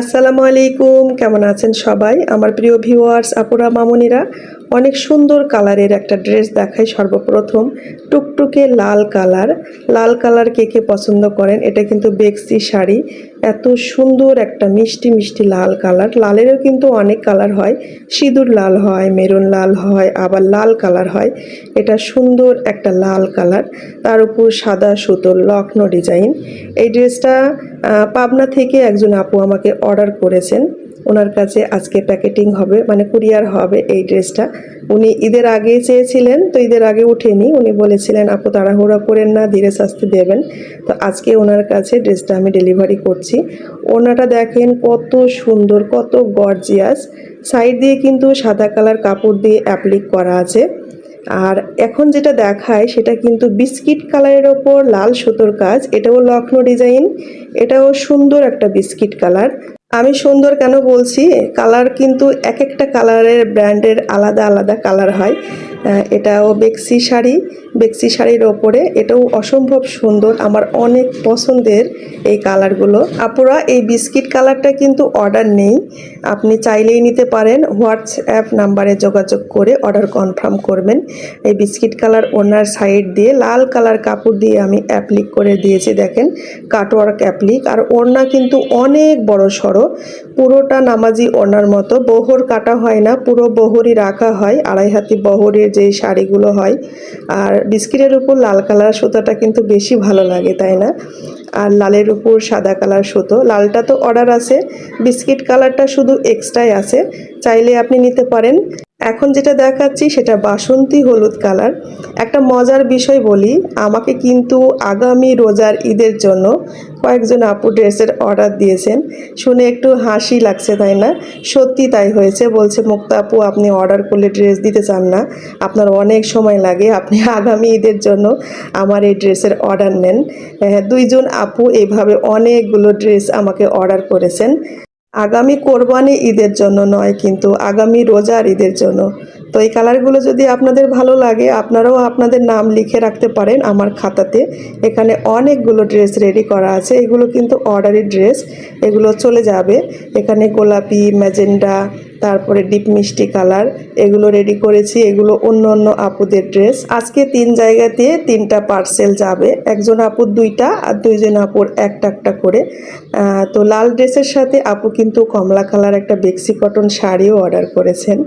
আসসালামু আলাইকুম কেমন আছেন সবাই? আমার প্রিয় ভিউয়ার্স আপুরা মামুনিরা অনেক সুন্দর কালারের একটা ড্রেস দেখাই সর্বপ্রথম। টুকটুকে লাল কালার। লাল কালার কে কে পছন্দ করেন? এটা কিন্তু বেক্সি শাড়ি। এত সুন্দর একটা মিষ্টি মিষ্টি লাল কালার। লালেরও কিন্তু অনেক কালার হয়। সিঁদুর লাল হয়, মেরুন লাল হয়, আবার লাল কালার হয়। এটা সুন্দর একটা লাল কালার। তার উপর সাদা সুতোর লক্ষ্ণ ডিজাইন। এই ড্রেসটা পাবনা থেকে একজন আপু আমাকে অর্ডার করেছেন। ওনার কাছে আজকে প্যাকেটিং হবে মানে কুরিয়ার হবে এই ড্রেসটা। উনি ঈদের আগে চেয়েছিলেন, তো ঈদের আগে উঠেনি। উনি বলেছিলেন, আপু, তাড়াহুড়া করেন না, ধীরে সাস্তে দেবেন। তো আজকে ওনার কাছে ড্রেসটা আমি ডেলিভারি করছি। ওনাটা দেখেন কত সুন্দর, কত গর্জিয়াস। সাইড দিয়ে কিন্তু সাদা কালার কাপড় দিয়ে অ্যাপ্লিক করা আছে। আর এখন যেটা দেখায়, সেটা কিন্তু বিস্কিট কালারের ওপর লাল সুতোর কাজ। এটাও লক্ষ্ণৌ ডিজাইন, এটাও সুন্দর একটা বিস্কিট কালার। আমি সুন্দর কেন বলছি? কালার কিন্তু এক একটা কালারের ব্র্যান্ডের আলাদা আলাদা কালার হয়। এটাও বেক্সি শাড়ি। বেক্সি শাড়ির ওপরে এটাও অসম্ভব সুন্দর। আমার অনেক পছন্দের এই কালারগুলো আপুরা, এই বিস্কিট কালারটা কিন্তু অর্ডার নেই। আপনি চাইলেই নিতে পারেন। হোয়াটসঅ্যাপ নাম্বারে যোগাযোগ করে অর্ডার কনফার্ম করবেন। এই বিস্কিট কালার ওনার সাইড দিয়ে লাল কালার কাপড় দিয়ে আমি অ্যাপ্লিক করে দিয়েছি, দেখেন। কাটওয়ার্ক অ্যাপ্লিক আর ওড়না কিন্তু অনেক বড় সড়ো। পুরোটা নামাজি ওনার মতো। বহর কাটা হয় না, পুরো বহরই রাখা হয়, আড়াই হাতি বহরের যে শাড়িগুলো হয়। আর বিস্কিটের উপর লাল কালার সুতাটা কিন্তু বেশি ভালো লাগে, তাই না? আর লালের উপর সাদা কালার সুতো। লালটা তো অর্ডার আছে, বিস্কিট কালারটা শুধু এক্সট্রাই আছে। চাইলে আপনি নিতে পারেন। এখন যেটা দেখাচ্ছি সেটা বাসন্তী হলুদ কালার। একটা মজার বিষয় বলি আমাকে কিন্তু আগামী রোজার ঈদের জন্য কয়েকজন আপু ড্রেসের অর্ডার দিয়েছেন। শুনে একটু হাসি লাগছে তাই না? সত্যি তাই হয়েছে বলছে মুক্তা আপু আপনি অর্ডার করলে ড্রেস দিতে চান না। আপনার অনেক সময় লাগে আপনি আগামী ঈদের জন্য আমার এই ড্রেসের অর্ডার নেন। হ্যাঁ, দুইজন আপু এইভাবে অনেকগুলো ড্রেস আমাকে অর্ডার করেছেন। আগামী কোরবানি ঈদের জন্য নয় কিন্তু আগামী রোজার ঈদের জন্য। তো এই কালারগুলো যদি আপনাদের ভালো লাগে, আপনারাও আপনাদের নাম লিখে রাখতে পারেন আমার খাতাতে। এখানে অনেকগুলো ড্রেস রেডি করা আছে, এগুলো কিন্তু অর্ডারি ড্রেস এগুলো চলে যাবে। এখানে গোলাপি, ম্যাজেন্ডা, তারপরে ডিপ মিষ্টি কালার, এগুলো রেডি করেছি, এগুলো অন্য অন্য আপুদের ড্রেস আজকে তিন জায়গাতে তিনটা পার্সেল যাবে, একজন আপুর দুইটা আর দুইজন আপুর একটা একটা করে। তো লাল ড্রেসের সাথে আপু কিন্তু কমলা কালার একটা বেক্সি কটন শাড়িও অর্ডার করেছেন।